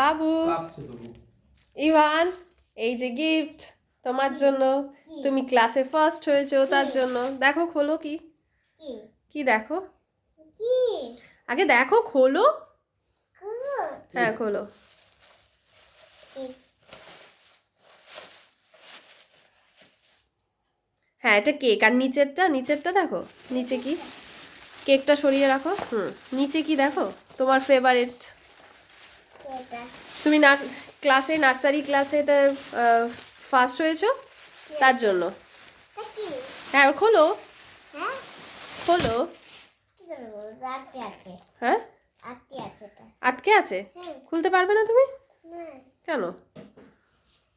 বাবু। Ivan এই যে gift তোমার জন্য। তুমি ক্লাসে ফার্স্ট হয়েছো তার জন্য। দেখো খোলো কি? কি? কি দেখো? আগে দেখো খোলো। হ্যাঁ খোলো। হ্যাঁ এটা কেক আর নিচেরটা নিচেরটা দেখো। নিচে কি? কেকটা সরিয়ে রাখো। হুম। নিচে কি দেখো? তোমার ফেভারিট তুমি ক্লাসে নার্সারি ক্লাসে ফার্স্ট হয়েছো? তার জন্য? হ্যাঁ খোলো। হ্যাঁ? খোলো। আটকে আছে হ্যাঁ? আটকে আছে? এটা আটকে আছে হ্যাঁ। খুলতে পারবে না তুমি? কেন?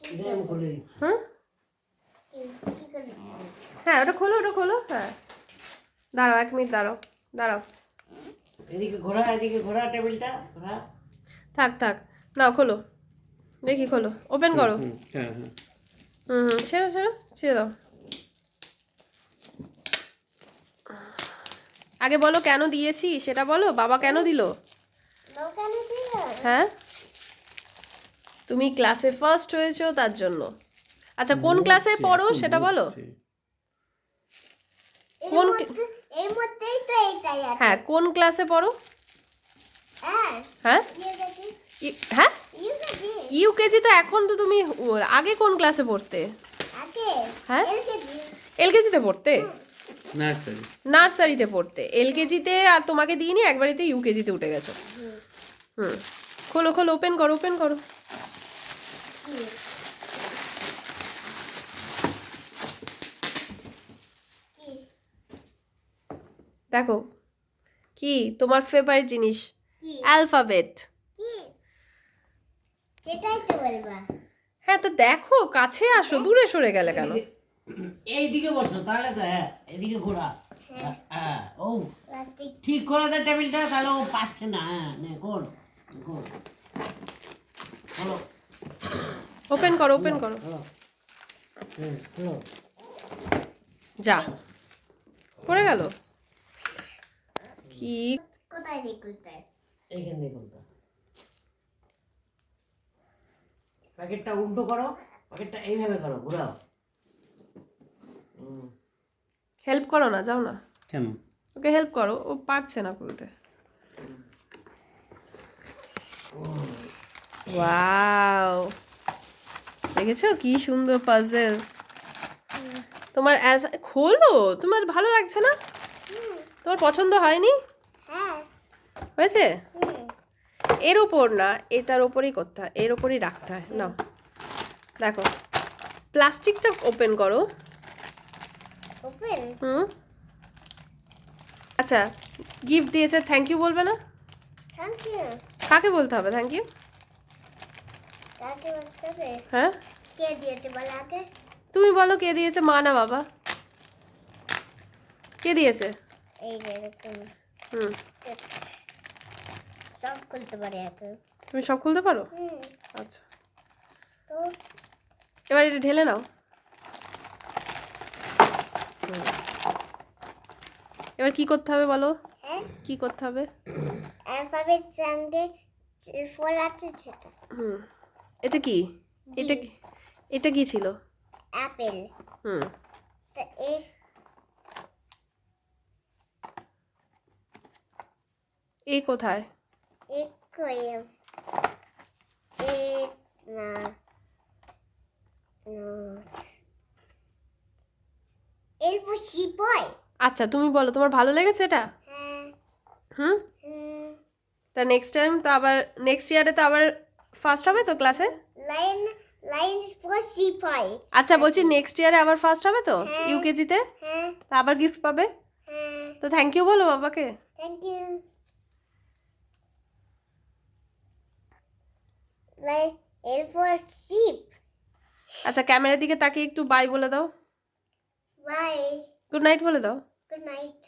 এটা আমি খুলে দিচ্ছি। হুম কি কি করব হ্যাঁ ওটা খোলো ওটা খোলো। হ্যাঁ। দাঁড়াও এক মিনিট দাঁড়াও। দাঁড়াও। এদিকে ঘোরা এদিকে ঘোরা টেবিলটা ঘোরা। থাক থাক। নাও খোলো। দেখি খোলো। ওপেন করো। হ্যাঁ হ্যাঁ। হুম হুম। ছেড়ো ছেড়ো ছেড়ে দাও। আগে বলো কেন দিয়েছি সেটা বলো? বাবা কেন দিল? হ্যাঁ? তুমি ক্লাসে ফার্স্ট হয়েছো তার জন্য। আচ্ছা কোন ক্লাসে পড়ো সেটা বলো? কোন হ্যাঁ কোন ক্লাসে পড়ো? হ্যাঁ। হ্যাঁ? ই- ইউকেজি তো এখন তো তুমি আগে কোন ক্লাসে পড়তে? আগে হ্যাঁ? এলকেজি এলকেজিতে পড়তে? নার্সারি নার্সারিতে পড়তে। এলকেজিতে আর তোমাকে দিইনি একবারেতে ইউকেজিতে উঠে গেছো। হুম। খোলো খোলো ওপেন করো ওপেন করো। দেখো কি তোমার ফেভারিট জিনিস? কি? অ্যালফাবেট কি সেটাই তো বলবা। হ্যাঁ তো দেখো কাছে আসো দূরে সরে গেলে কেন? এইদিকে বসো তাহলে তো হ্যাঁ এদিকে ঘোরা। হ্যাঁ। ও ঠিক করে দে টেবিলটা তাহলে ও পাচ্ছে না। হ্যাঁ নে ওপেন করো ওপেন করো। হুম যা। পড়ে গেল? কি? কোথায় এইখান দিয়ে করতে প্যাকেটটা উল্টো করো প্যাকেটটা এইভাবে করো ঘোরাও। হেল্প করো না যাও না। কেন? ওকে হেল্প করো ও পারছে না খুলতে। ওয়াও দেখেছ কি সুন্দর পাজেল তোমার খোলো তোমার ভালো লাগছে না? তোমার পছন্দ হয়নি? হ্যাঁ। হয়েছে? এর ওপর না এটার ওপরই করতে হয় এর ওপরই রাখতে হয়। না দেখো প্লাস্টিকটা ওপেন করো। হুম। আচ্ছা গিফট দিয়েছে থ্যাংক ইউ বলবে না? কাকে বলতে হবে থ্যাংক ইউ? হ্যাঁ? কে দিয়েছে বল আগে? তুমি বলো কে দিয়েছে মা না বাবা? কে দিয়েছে? এই হুম। সব খুলতে পারে এখন তুমি সব খুলতে পারো? আচ্ছা। তো? এবার এটা ঢেলে নাও। এবার কি করতে হবে বলো? হ্যাঁ? কি করতে হবে? অ্যালফাবেট সঙ্গে ফোর আছে সেটা। হুম। এটা কি? এটা কি? এটা কি ছিল? অ্যাপেল। হুম। তো এ এই কোথায়? এ না না এরপর শিপ আচ্ছা তুমি বলো তোমার ভালো লেগেছে এটা? হ্যাঁ। হুম? তা নেক্সট টাইম তো আবার নেক্সট ইয়ারে তো আবার ফার্স্ট হবে তো ক্লাসে লাইন লাইন ফর হয় আচ্ছা বলছি নেক্সট ইয়ারে আবার ফার্স্ট হবে তো? হ্যাঁ। ইউকেজিতে হ্যাঁ। তা আবার গিফট পাবে? হ্যাঁ। তো থ্যাংক ইউ বলো বাবাকে। থ্যাংক ইউ শিপ আচ্ছা ক্যামেরার দিকে তাকে একটু বাই বলে দাও। বাই গুড নাইট বলে দাও। Good night